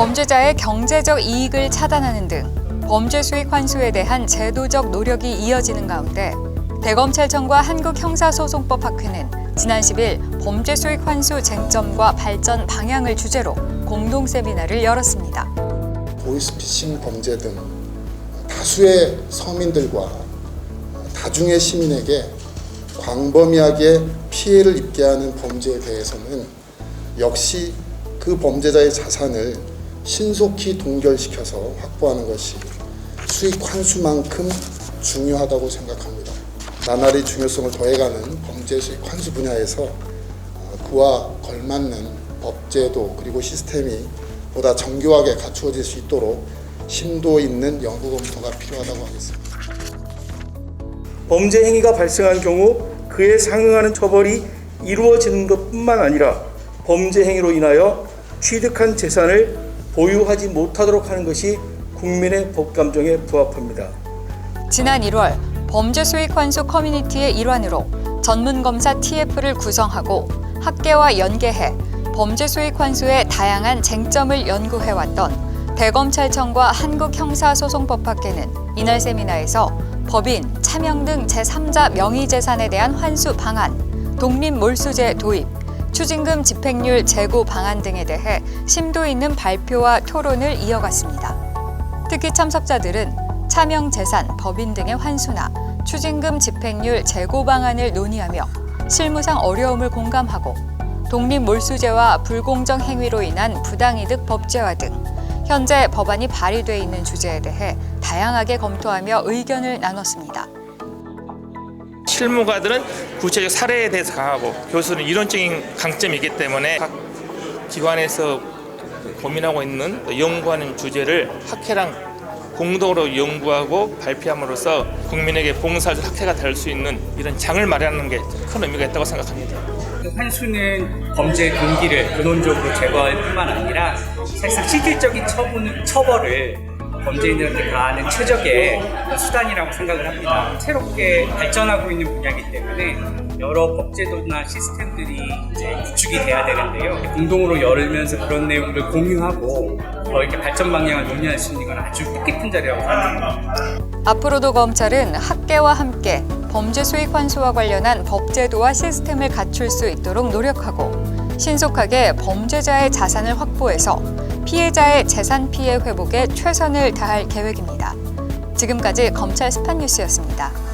범죄자의 경제적 이익을 차단하는 등 범죄 수익 환수에 대한 제도적 노력이 이어지는 가운데 대검찰청과 한국형사소송법 학회는 지난 10일 범죄 수익 환수 쟁점과 발전 방향을 주제로 공동 세미나를 열었습니다. 보이스피싱 범죄 등 다수의 서민들과 다중의 시민에게 광범위하게 피해를 입게 하는 범죄에 대해서는 역시 그 범죄자의 자산을 신속히 동결시켜서 확보하는 것이 수익 환수만큼 중요하다고 생각합니다. 나날이 중요성을 더해가는 범죄 수익 환수 분야에서 어, 그와 걸맞는 법제도 그리고 시스템이 보다 정교하게 갖추어질 수 있도록 심도 있는 연구 검토가 필요하다고 하겠습니다. 범죄 행위가 발생한 경우 그에 상응하는 처벌이 이루어지는 것뿐만 아니라 범죄 행위로 인하여 취득한 재산을 보유하지 못하도록 하는 것이 국민의 법 감정에 부합합니다. 지난 1월 범죄 수익 환수 커뮤니티의 일환으로 전문 검사 TF를 구성하고 학계와 연계해 범죄 수익 환수의 다양한 쟁점을 연구해 왔던 대검찰청과 한국형사소송법학회는 이날 세미나에서 법인, 차명 등 제3자 명의재산에 대한 환수 방안, 독립 몰수제 도입, 추징금 집행률 제고 방안 등에 대해 심도 있는 발표와 토론을 이어갔습니다. 특히 참석자들은 차명 재산, 법인 등의 환수나 추징금 집행률 제고 방안을 논의하며 실무상 어려움을 공감하고 독립 몰수제와 불공정 행위로 인한 부당이득 법제화 등 현재 법안이 발의돼 있는 주제에 대해 다양하게 검토하며 의견을 나눴습니다. 실무가들은 구체적 사례에 대해서 강하고 교수는 이론적인 강점이 있기 때문에 각 기관에서 고민하고 있는 또 연구하는 주제를 학회랑 공동으로 연구하고 발표함으로써 국민에게 봉사적 학회가 될 수 있는 이런 장을 마련하는 게 큰 의미가 있다고 생각합니다. 환수는 범죄 동기를 근원적으로 제거할 뿐만 아니라 사실상 실질적인 처분, 처벌을 범죄인들한테 가하는 최적의 수단이라고 생각을 합니다. 새롭게 발전하고 있는 분야이기 때문에 여러 법제도나 시스템들이 이제 구축이 돼야 되는데요. 공동으로 열면서 그런 내용들을 공유하고 더 이렇게 발전 방향을 논의할 수 있는 건 아주 뜻깊은 자리라고 생각합니다. 앞으로도 검찰은 학계와 함께 범죄 수익 환수와 관련한 법제도와 시스템을 갖출 수 있도록 노력하고 신속하게 범죄자의 자산을 확보해서 피해자의 재산 피해 회복에 최선을 다할 계획입니다. 지금까지 검찰 스팟 뉴스였습니다.